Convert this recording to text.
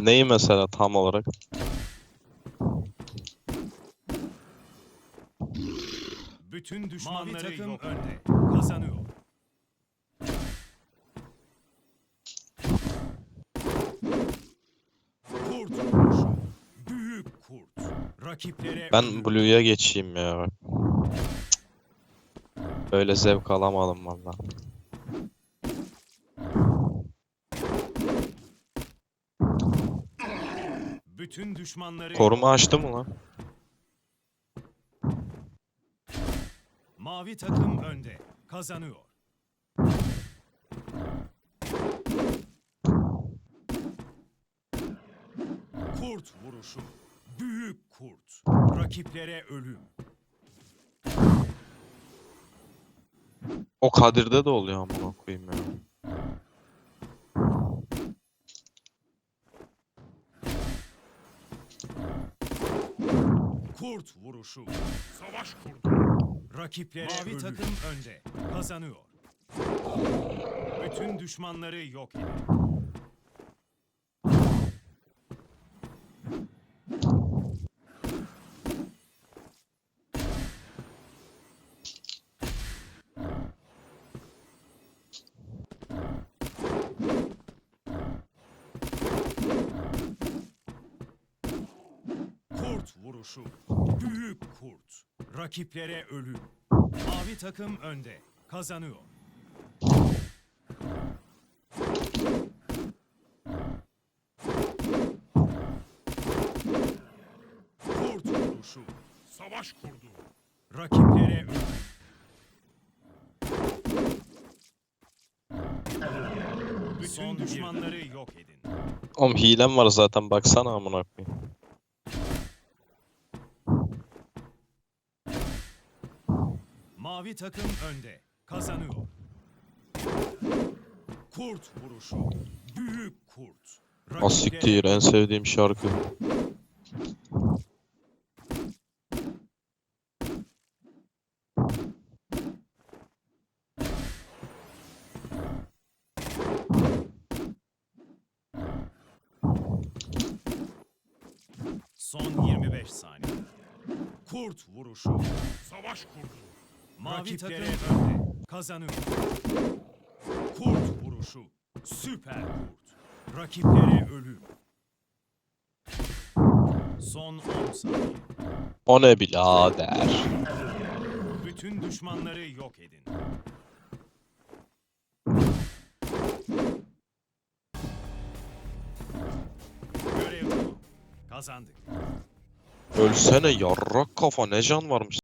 Neyi mesela tam olarak? Bütün düşmanları takım önde. Kazanıyor. Kurt. Büyük kurt. Rakiplere Ben Blue'ya geçeyim ya. bak. Böyle zevk alamadım valla. Bütün düşmanları Koruma açtı mı lan? Mavi takım önde. Kazanıyor. Kurt vuruşu. Büyük kurt. Rakiplere ölüm. O Kadir'de de oluyor amına koyayım ya. Kurt vuruşu. Savaş kurdu. Rakiplere Mavi takım önde. Kazanıyor. Bütün düşmanları yok edin. Kurt vuruşu. Büyük kurt. Rakiplere ölüm. Mavi takım önde. Kazanıyor. Kurt vuruşu. Savaş kurdu. Rakiplere ölüm. Bütün düşmanları yok edin. Oğlum hilem var zaten baksana amına koyayım. Mavi takım önde. Kazanıyor. Kurt vuruşu. Büyük kurt. Asiktir en sevdiğim şarkı. Son 25 saniye. Kurt vuruşu. Savaş kurdu. Mavi takım önde. Kazanıyor. Kurt vuruşu. Süper kurt. Rakiplere ölüm. Son 10 saniye. O ne birader? Bütün düşmanları yok edin. Görev tamam. Kazandık. Ölsene yarrak kafa ne can varmış